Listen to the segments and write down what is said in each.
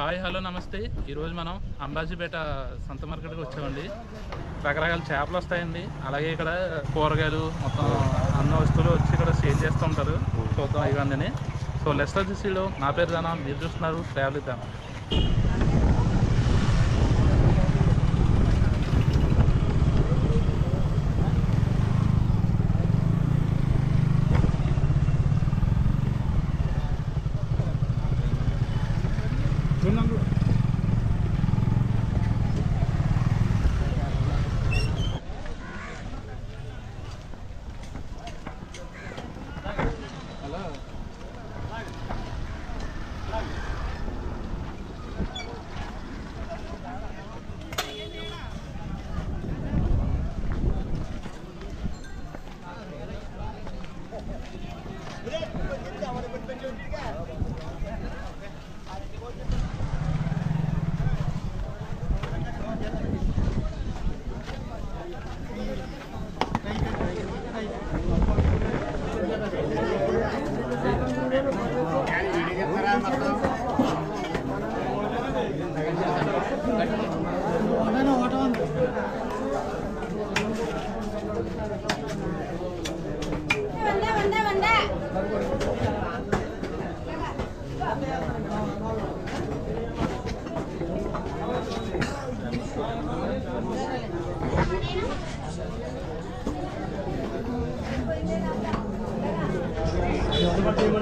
Hi hello నమస్తే. ఈరోజు మనం అంబాజీపేట సంత మార్కెట్కి వచ్చామండి. రకరకాల చేపలు వస్తాయండి. అలాగే ఇక్కడ కూరగాయలు మొత్తం అన్న వస్తువులు వచ్చి ఇక్కడ సేల్ చేస్తూ ఉంటారు. చూద్దాం ఇవన్నీ. సో లెస్ట్ వచ్చేసిలో నా పేరు దానా. మీరు చూస్తున్నారు ట్రావెల్ దానా. lang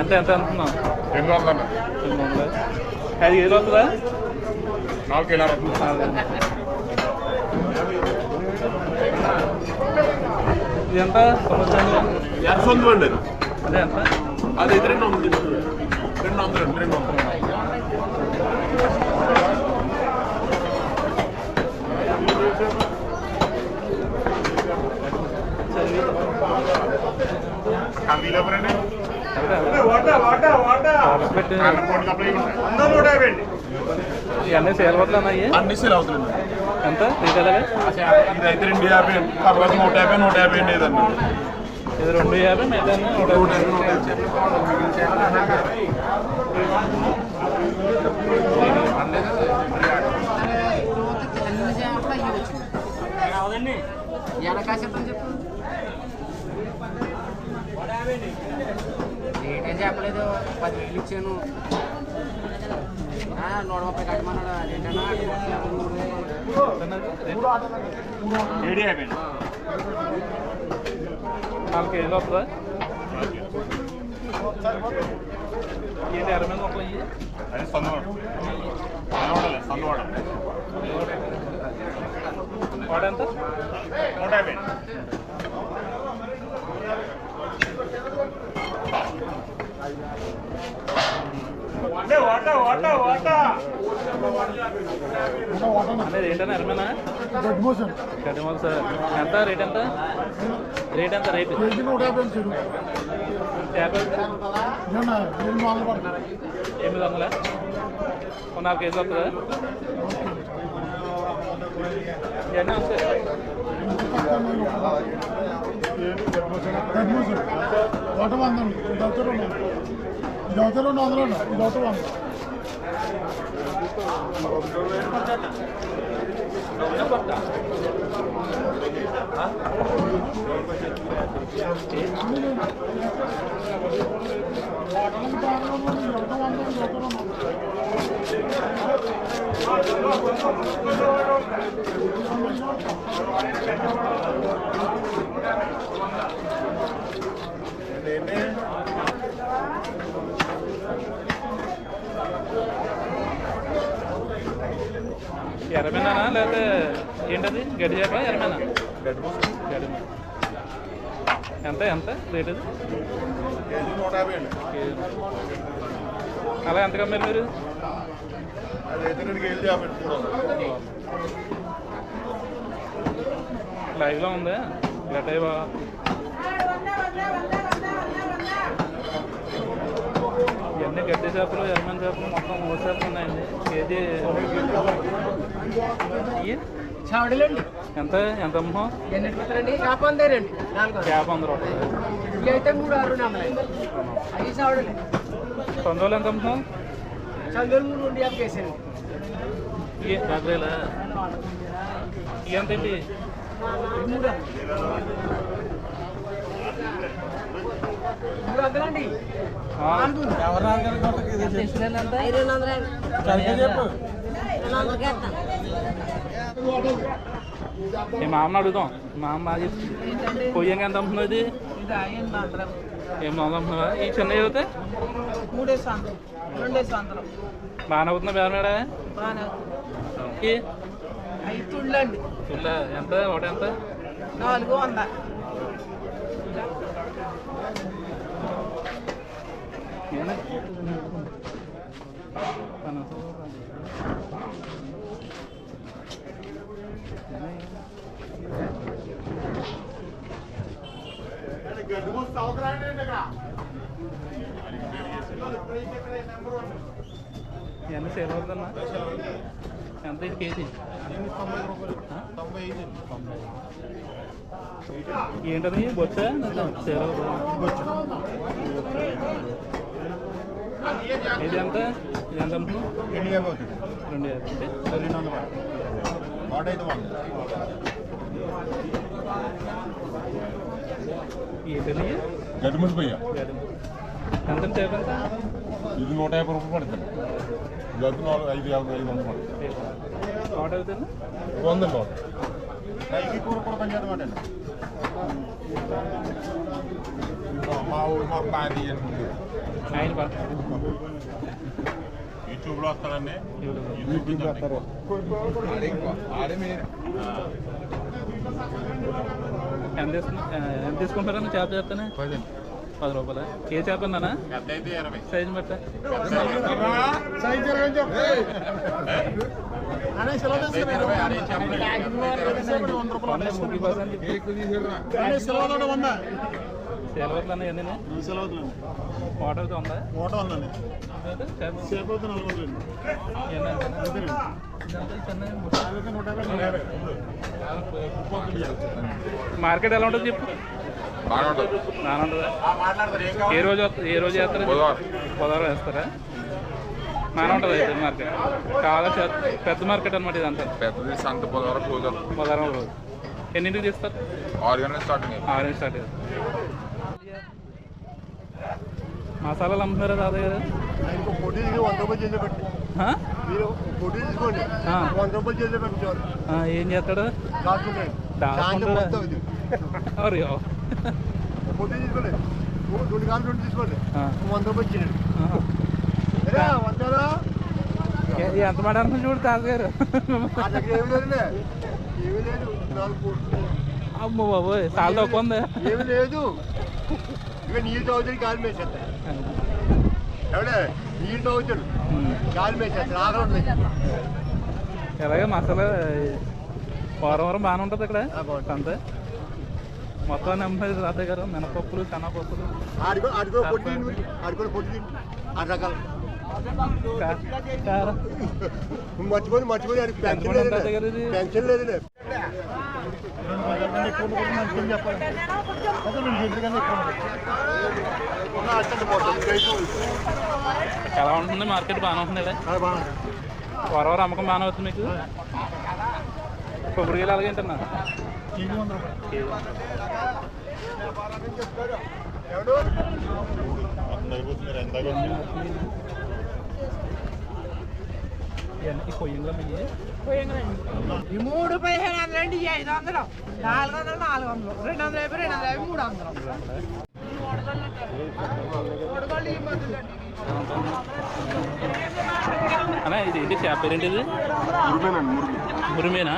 ఎంత ఎంత అమ్ముతున్నాం రెండు వందల రెండు వందలు? ఐదు కేజీలు వస్తుందా? నాలుగు ఇది ఎంత? సంవత్సరంలో సొంతం అండి అదే. ఎంత? అది అయితే రెండు వందలు రెండు వందలు రెండు వందలు. కందిలో ఎవరండి ఇవన్నీ సేల్ అయ్యి? అన్ని సేల్ అవుతుంది ఎంత? ఎలాగే ఇది అయితే రెండు యాభై తర్వాత నూట యాభై నూట యాభై అండి ఇది రెండు యాభై మిగతా నూట యాభై. నూట చెప్పు రేట్ ఏం చెప్పలేదు పదివేలు ఇచ్చాను. ఆ, నూట ముప్పై కట్టమన్నాడు. అదేంటన్నా? ఏడు యాభై నాలుగు కేజీలు వస్తుందా? ఏంటి అరవై మంది ఇవి అది సందువాడ సందువాడలే సందువాడ వాడ ఎంత? నూట యాభై. అనేది ఏంటన్నా అరమేనా గడ్డి మొక్క సార్ ఎంత రేట్ ఎంత రేట్ ఎంత రేట్ యాభై ఎనిమిది వందల ఓ నాలుగు కేజీలు వస్తుందా ఇవన్నీ వస్తాయి ఒకటి వంద ఇది ఒకటి రెండు ఇది ఒకటి రెండు ఎర్రమేనా లేకపోతే ఏంటది? గడి చేప ఎర్రమేనా గడి ఎంత ఎంత రేట్ అది అలా ఎంత కమ్మారు మీరు? లైవ్లో ఉందా? గట్టయ్య గడ్డి చేపలు ఎర్మన్ చేపలు మొత్తం మూడు చేపలు ఉన్నాయండి. కేజీ. చావడలేండి. ఎంత ఎంత అమ్మో? చేప వంద రూపాయలు. అయితే మూడు ఆరు వందలు అవి చావడలే. తొందరలు ఎంత అమ్మో? చంద్రులు మూడు రెండు యాభై వేసాను ఇయ్యి యాభైలా ఇవి ఎంత ఏంటి మూడు మూడు వందలండి. ఆ, మీ మామని అడుగుదాం. మా అమ్మ పొయ్యంగా ఎంత అమ్ముతుంది ఇది? ఏం వందలు అమ్ముతున్నావా ఈ చిన్న చదివితే బాగానే అవుతుందా తుళ్ళండి చుల్ల ఎంత? ఒకటి ఎంత? నాలుగు వంద. ఎంత సేల్ అవుతుందమ్మా? ఎంత ఇది కేజీ. ఏంటది? బొచ్చ? సేల్ అవుతుంది? ఇది ఎంత? ఇది ఎంత? రెండు యాభై. అంటే ఏంటది గడ్డి ముసిపోయా ఎంత సేపు ఎంత? ఇది నూట యాభై రూపాయలు పడుతుంది. గడ్డి నాలుగు ఐదు యాభై ఐదు వందలు పడుతుంది. వంద నూట పైకి కూర కూడా పనిచేయడం మా ఊరు మా పాది యూట్యూబ్లో వస్తారండి ఎంత తీసుకున్నా ఎంత తీసుకుంటారని చేప చేస్తానే పది. రూపాయలు? ఏ చేప ఇరవై. సైజు బట్ట. సైజ్ అన్నీ అయితే ఉందా? ఉందండి. సేపు వందలు మార్కెట్ ఎలా ఉంటుంది చెప్పు? బాగా ఉంటుంది. ఏ రోజు వస్త- ఏ రోజు చేస్తారు బుధవారం. వేస్తారా? నాన్న ఉంటుంది అయితే మార్కెట్? చాలా పెద్ద మార్కెట్ అనమాట ఇదంతా. పెద్దది సంత బుధవారం పూజలు బుధవారం రోజు. ఎన్నింటికి తీస్తారు? ఆరు గంటల స్టార్టింగ్. ఆరెంజ్ స్టార్ట్ మసాలాలు అమ్ముతున్నారా తాతయ్య గారు? ఆయనకు పొడి వంద రూపాయలు చేసే పెట్టి. ఆ? మీరు పొడి తీసుకోండి. ఆ. వంద రూపాయలు చేసే పెట్టి చాలు ఆ, ఏం చేస్తాడు. పొడి తీసుకోండి. రెండు రెండు. వంద రూపాయలు చేయండి వందరా ఎంత మాట చూడు తాతయ్య గారు? ఆ దగ్గర ఏమి లేదులే. ఏమీ లేదు. నాలుగు. అమ్మ బాబోయ్ చాలా తక్కువ ఉంది ఏమీ లేదు. ఇక నీళ్ళు తాగుతాడు కాలు మేసేస్తా ఎవడే? నీళ్ళు మసాలా వారం వారం బాగానే ఉంటుంది. ఇక్కడ. అంతే. మొత్తం నమ్మది తాతయ్య గారు మినపప్పులు శనగపప్పులు. మర్చిపోయి మర్చిపోయి పెన్షన్ లేదు ఉంటారు దగ్గర ఇది? పెన్షన్ లేదు ఎలా ఉంటుంది మార్కెట్ బాగానే ఉంటుంది ఇక్కడ వారం వారం అమ్మకం బాగానే అవుతుంది మీకు? కొబ్బరికాయలు అలాగే ఇవన్నీ కొయ్యంగా మీకు ఈ మూడు పదిహేను వందలు అండి ఐదు వందలు. నాలుగు వందలు నాలుగు వందలు. రెండు వందల యాభై రెండు వందల యాభై మూడు వందలు. ఇది ఏంటి? చేప పేరేంటి ఇది? మురిమేనా?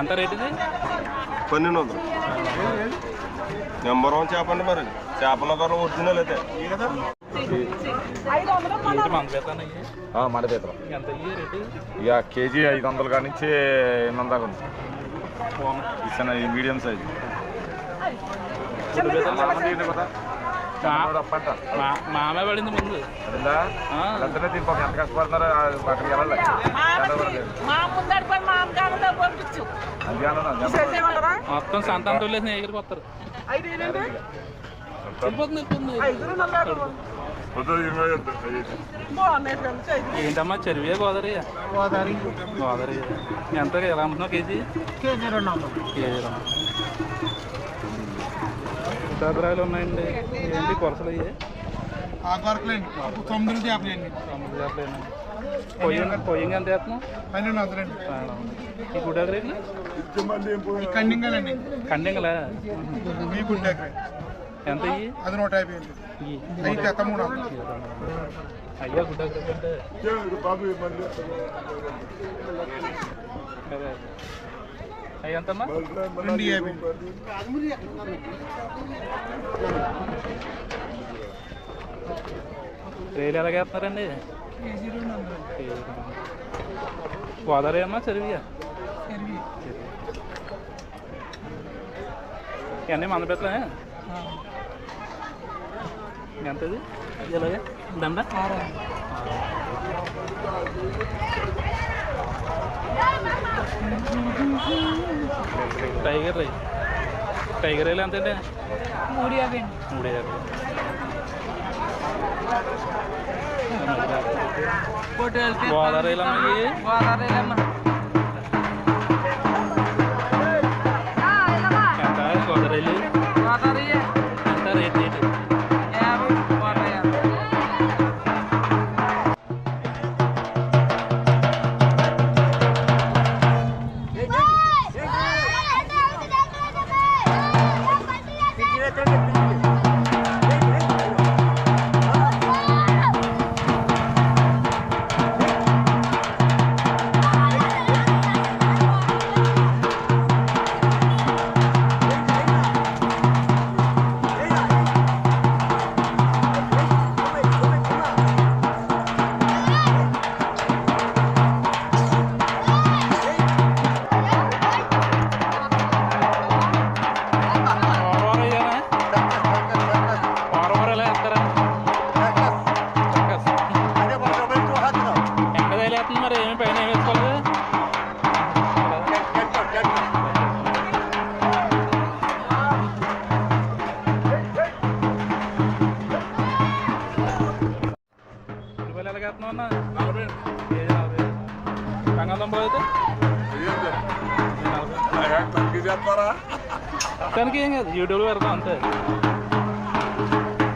ఎంత రేట్ ఇది? పన్నెండు వందలు. నెంబర్ వన్ చేప అండి మరి. చేపల ధర ఒరిజినల్ అయితే. రేటు ఇక కేజీ ఐదు వందలు కాడి నుంచి ఎనిమిది దాకా ఉంది. చిన్న మీడియం సైజ్. మామే పడింది ముందు. ఆ, ఎంత కష్టపడుతున్నారో? అక్కడికి వెళ్ళాలి మొత్తం సంతానం తోలేసి ఎగిరికి ఏంటమ్మా చెరువే గోదావరి? గోదావరి. గోదావరి. ఎంత? ఎలా అమ్ముతున్నావు కేజీ? కేజీ రెండు వందలు. కేజీ దసరాలు ఉన్నాయండి. ఏంటి కొరసలు అయ్యి? తొమ్మిది యాభై అండి. ఎంత వేస్తున్నావు పన్నెండు వందలండి ఈ గుడ్డ రేట్లు? కండింగాలండి కండింగలా మీ గుడ్డ ఎంత అది నూట యాభై. అయితే మూడు అయ్యా అయ్యి ఎంతమ్మా? రెండు యాభై. రేలు ఎలాగేస్తున్నారండి కేజీ రెండు వందలు కేజీ. గోదావరి అమ్మా చెరువియా ఇవన్నీ మన పెట్టలే ఎంతది ఇలాగే దండ టైగర్ రై టైగర్ రైలు ఎంత అండి మూడు యాభై మూడు యాభై గోదావరి రైలు అమ్మ ఇవి గోదావరి అమ్మ ఎంత తగిలేస్తుంది మరి ఏమి పైన ఏమి వేసుకోలేదు అయితే? నలభై దానికి ఏం కాదు యూట్యూబ్లో పెడతాం అంతే.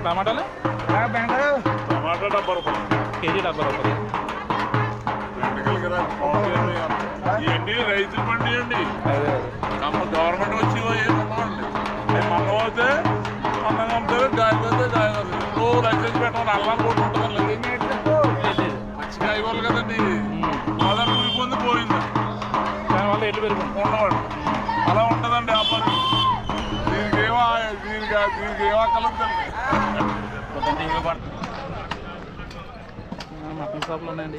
టమాటాలు? టమాటా డబ్బా రూపాయలు కేజీ డెబ్బై రూపాయలు. రైతు బండి అండి నమ్మ గవర్నమెంట్ వచ్చి ఏమన్నాండి అవి మన పోతే అన్నం అమ్ముతారు గాలి పోతే లైసెన్స్ పెట్టమని అల్లం కూడా ఉంటుంది కదండి. ఆధార్ పొంది పోయింది. దానివల్ల ఎట్లు పెరుగుతుంది అలా ఉంటుందండి పని. దీనికి ఏమో దీనికి దీనికి ఏమో కలుగుతుంది మటన్ షాపులు ఉన్నాయండి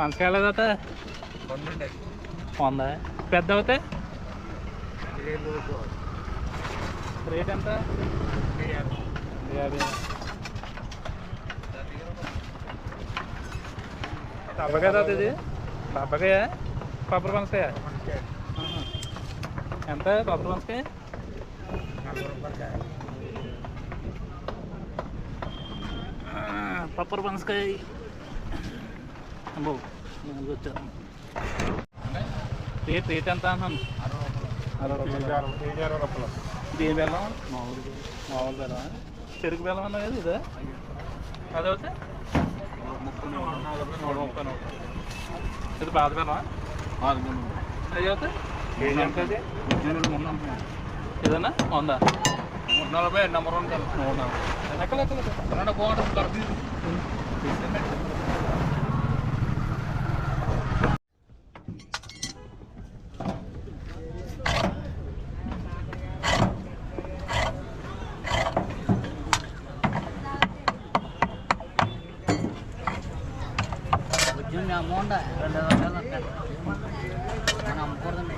పంచకాయలు అవుతా వంద. పెద్ద అవుతాయి రేట్ ఎంత? యాభై. పప్పకాయ తాత ఇది పప్పకాయ పప్పర పనసకాయ. ఎంత? పప్పర పనసకాయ పప్పర పనసకాయ అమ్మో వచ్చాను రేట్ రేట్ ఎంత అన్నాను? దేని బెల్లం? మామూలు. మామూలు బెల్లం చెరుకు బెల్లం అన్నా కదా ఇదే? అదవుతే నూట ముప్పై నూట. ఇది పాత బెల్లం అది అవుతే ఎంత అది ఏదన్నా వంద నూట నలభై నెంబర్ వన్ నూట నలభై ఎక్కడ ఎక్కడ బాగుంటుంది రెండు వందలు మనం అమ్మకూడదండి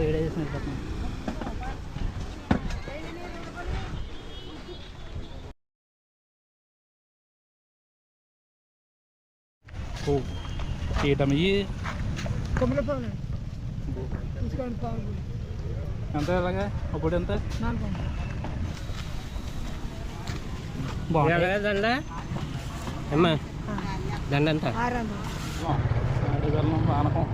వీడియో చేసిన ఓ తీయటం ఇవి ఎంత ఇలాగా ఒకటి ఎంత? దండ? అమ్మా దండ ఎంత? పానకం